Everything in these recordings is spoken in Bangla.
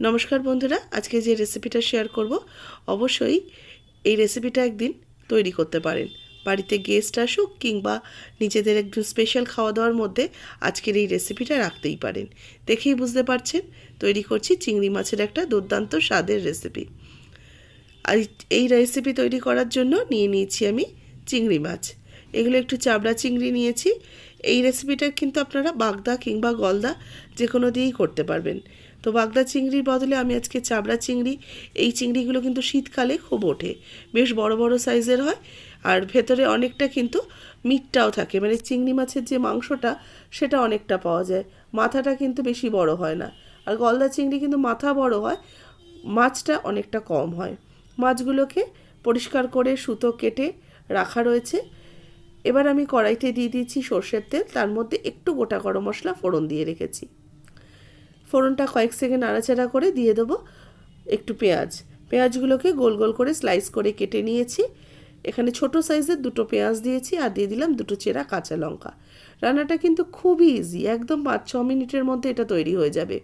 নমস্কার বন্ধুরা, আজকে যে রেসিপিটা শেয়ার করব, অবশ্যই এই রেসিপিটা একদিন তৈরি করতে পারেন। বাড়িতে গেস্ট আসুক কিংবা নিজেদের একটু স্পেশাল খাওয়া দাওয়ার মধ্যে আজকের এই রেসিপিটা রাখতেই পারেন। দেখেই বুঝতে পারছেন, তৈরি করছি চিংড়ি মাছের একটা দুর্দান্ত স্বাদের রেসিপি আর এই রেসিপি তৈরি করার জন্য নিয়ে নিয়েছি আমি চিংড়ি মাছ। এগুলো একটু চাবড়া চিংড়ি নিয়েছি। এই রেসিপিটা কিন্তু আপনারা বাগদা কিংবা গলদা যে কোনো দিয়েই করতে পারবেন। তো বাগদা চিংড়ির বদলে আমি আজকে চাবড়া চিংড়ি, এই চিংড়িগুলো কিন্তু শীতকালে খুব ওঠে। বেশ বড় বড় সাইজের হয় আর ভেতরে অনেকটা কিন্তু মিটটাও থাকে। মানে চিংড়ি মাছের যে মাংসটা, সেটা অনেকটা পাওয়া যায়। মাথাটা কিন্তু বেশি বড় হয় না। আর গলদা চিংড়ি কিন্তু মাথা বড় হয়, মাছটা অনেকটা কম হয়। মাছগুলোকে পরিষ্কার করে সুতো কেটে রাখা রয়েছে। এবার আমি কড়াইতে দিয়ে দিয়েছি সর্ষের তেল, তার মধ্যে একটু গোটা গরম মশলা ফোড়ন দিয়ে রেখেছি। ফোড়নটা কয়েক সেকেন্ড নাড়াচাড়া করে দিয়ে দেবো একটু পেঁয়াজ। পেঁয়াজগুলোকে গোল গোল করে স্লাইস করে কেটে নিয়েছি। এখানে ছোট সাইজের দুটো পেঁয়াজ দিয়েছি আর দিয়ে দিলাম দুটো চেরা কাঁচা লঙ্কা। রান্নাটা কিন্তু খুবই ইজি একদম পাঁচ ছ মিনিটের মধ্যে এটা তৈরি হয়ে যাবে।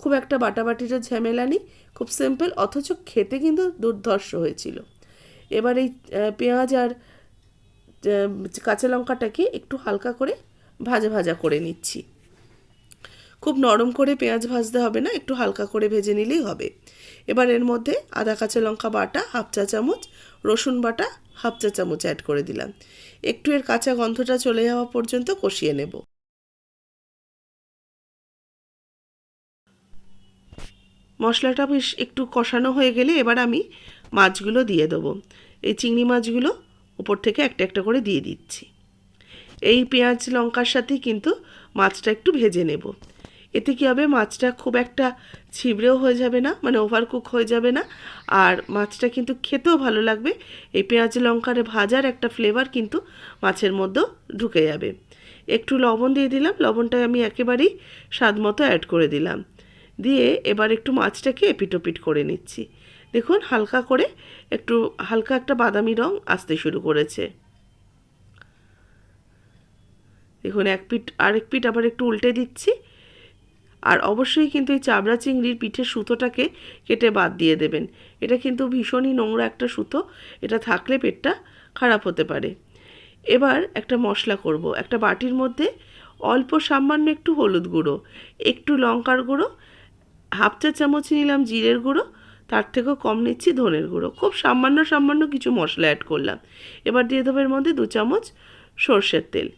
খুব একটা বাটাবাটিরও ঝামেলা নেই, খুব সিম্পল অথচ খেতে কিন্তু দুর্ধর্ষ হয়েছিল। এবার এই পেঁয়াজ আর কাঁচা লঙ্কাটাকে একটু হালকা করে ভাজা ভাজা করে নিচ্ছি। খুব নরম করে পেঁয়াজ ভাজতে হবে না, একটু হালকা করে ভেজে নিলেই হবে। এবার এর মধ্যে আদা, কাঁচা লঙ্কা বাটা, হাফ চা চামচ, রসুন বাটা, হাফ চা চামচ অ্যাড করে দিলাম। একটু এর কাঁচা গন্ধটা চলে যাওয়া পর্যন্ত কষিয়ে নেব। মশলাটা বেশ একটু কষানো হয়ে গেলে এবার আমি মাছগুলো দিয়ে দেবো। এই চিংড়ি মাছগুলো উপর থেকে একটা একটা করে দিয়ে দিচ্ছি। এই পেঁয়াজ, লঙ্কার সাথেই কিন্তু মাছটা একটু ভেজে নেব। এতে কী হবে? মাছটা খুব একটা ছিবড়েও হয়ে যাবে না মানে ওভারকুক হয়ে যাবে না। আর মাছটা কিন্তু খেতেও ভালো লাগবে। এই পেঁয়াজ লঙ্কার ভাজার একটা ফ্লেভার কিন্তু মাছের মধ্যেও ঢুকে যাবে। একটু লবণ দিয়ে দিলাম লবণটা আমি একেবারেই স্বাদ মতো অ্যাড করে দিলাম। দিয়ে এবার একটু মাছটাকে এপিটোপিট করে নিচ্ছি। দেখুন, হালকা করে একটু হালকা একটা বাদামি রং আসতে শুরু করেছে। দেখুন, এক পিঠ আরেক পিঠ আবার একটু উল্টে দিচ্ছি। আর অবশ্যই কিন্তু এই চাবড়া চিংড়ির পিঠের সুতোটাকে কেটে বাদ দিয়ে দেবেন। এটা কিন্তু ভীষণই নোংরা একটা সুতো, এটা থাকলে পেটটা খারাপ হতে পারে। এবার একটা মশলা করব। একটা বাটির মধ্যে অল্প সামান্য একটু হলুদ গুঁড়ো, একটু লঙ্কার গুঁড়ো, হাফ চা চামচ নিলাম জিরের গুঁড়ো, তার থেকেও কম নিচ্ছি ধনের গুঁড়ো। খুব সামান্য সামান্য কিছু মশলা অ্যাড করলাম। এবার দিয়ে দেবো এর মধ্যে দু চামচ সর্ষের তেল।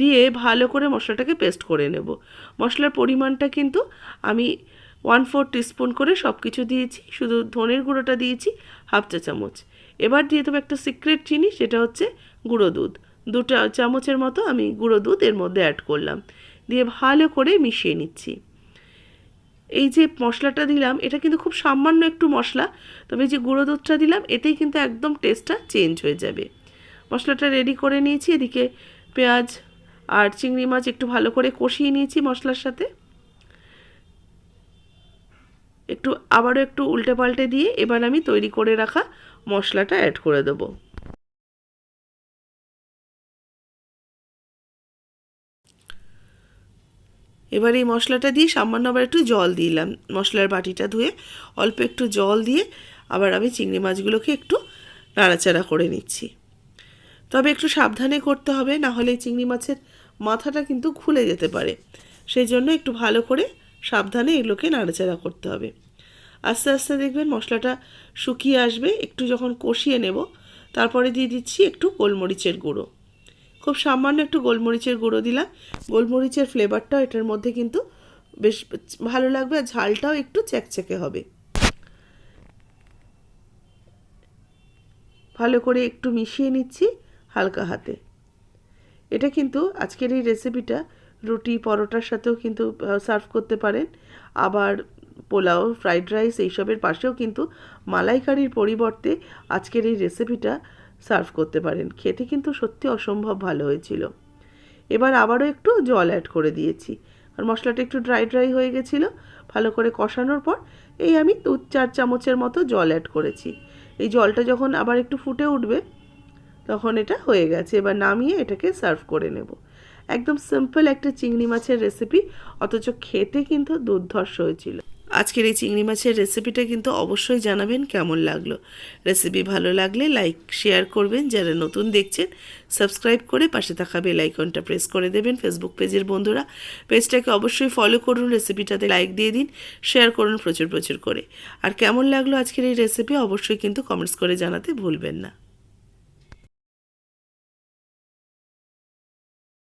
দিয়ে ভালো করে মশলাটাকে পেস্ট করে নেব। মশলার পরিমাণটা কিন্তু আমি ওয়ান ফোর টিস্পুন করে সব কিছু দিয়েছি, শুধু ধনের গুঁড়োটা দিয়েছি হাফ চা চামচ। এবার দিয়ে দেবো একটা সিক্রেট জিনিস সেটা হচ্ছে গুঁড়ো দুধ। দুটা চামচের মতো আমি গুঁড়ো দুধ এর মধ্যে অ্যাড করলাম। দিয়ে ভালো করে মিশিয়ে নিচ্ছি। এই যে মশলাটা দিলাম, এটা কিন্তু খুব সামান্য একটু মশলা, তবে যে গুঁড়ো দুধটা দিলাম, এতেই কিন্তু একদম টেস্টটা চেঞ্জ হয়ে যাবে। মশলাটা রেডি করে নিয়েছি, এদিকে পেঁয়াজ আর চিংড়ি মাছ একটু ভালো করে কষিয়ে নিয়েছি মশলার সাথে। একটু আবারও একটু উল্টে পাল্টে দিয়ে এবার আমি তৈরি করে রাখা মশলাটা অ্যাড করে দেবো। এবার এই মশলাটা দিয়ে সামান্য আবার একটু জল দিলাম। মশলার বাটিটা ধুয়ে অল্প একটু জল দিয়ে আবার আমি চিংড়ি মাছগুলোকে একটু নাড়াচাড়া করে নিচ্ছি। তবে একটু সাবধানে করতে হবে, না হলে চিংড়ি মাছের মাথাটা কিন্তু খুলে যেতে পারে। সেই জন্য একটু ভালো করে সাবধানে এগুলোকে নাড়াচাড়া করতে হবে। আস্তে আস্তে দেখবেন মশলাটা শুকিয়ে আসবে, একটু যখন কষিয়ে নেব, তারপরে দিয়ে দিচ্ছি একটু গোলমরিচের গুঁড়ো। খুব সামান্য একটু গোলমরিচের গুঁড়ো দিলাম, গোলমরিচের ফ্লেভারটাও এটার মধ্যে কিন্তু বেশ ভালো লাগবে আর ঝালটাও একটু চ্যাকচ্যাকে হবে। ভালো করে একটু মিশিয়ে নিচ্ছি হালকা হাতে। এটা কিন্তু আজকের এই রেসিপিটা রুটি পরোটার সাথেও কিন্তু সার্ভ করতে পারেন। আবার পোলাও ফ্রাইড রাইস এইসবের পাশেও কিন্তু মালাইকারির পরিবর্তে আজকের এই রেসিপিটা সার্ভ করতে পারেন। খেতে কিন্তু সত্যি অসম্ভব ভালো হয়েছিল। এবার আবারও একটু জল অ্যাড করে দিয়েছি। আর মশলাটা একটু ড্রাই ড্রাই হয়ে গেছিল। ভালো করে কষানোর পর এই আমি দু চার চামচের মতো জল অ্যাড করেছি। এই জলটা যখন আবার একটু ফুটে উঠবে তখন এটা হয়ে গেছে। এবার নামিয়ে এটাকে সার্ভ করে নেব। একদম সিম্পল একটা চিংড়ি মাছের রেসিপি অথচ খেতে কিন্তু দুর্ধর্ষ হয়েছিল। আজকের এই চিংড়ি মাছের রেসিপিটা কিন্তু অবশ্যই জানাবেন কেমন লাগল। রেসিপি ভালো লাগলে লাইক শেয়ার করবেন। যারা নতুন দেখছেন সাবস্ক্রাইব করে পাশে থাকা বেল আইকনটা প্রেস করে দেবেন। ফেসবুক পেজের বন্ধুরা, পেজটাকে অবশ্যই ফলো করুন রেসিপিটাতে লাইক দিয়ে দিন শেয়ার করুন প্রচুর প্রচুর করে। আর কেমন লাগল আজকের এই রেসিপি অবশ্যই কিন্তু কমেন্টস করে জানাতে ভুলবেন না।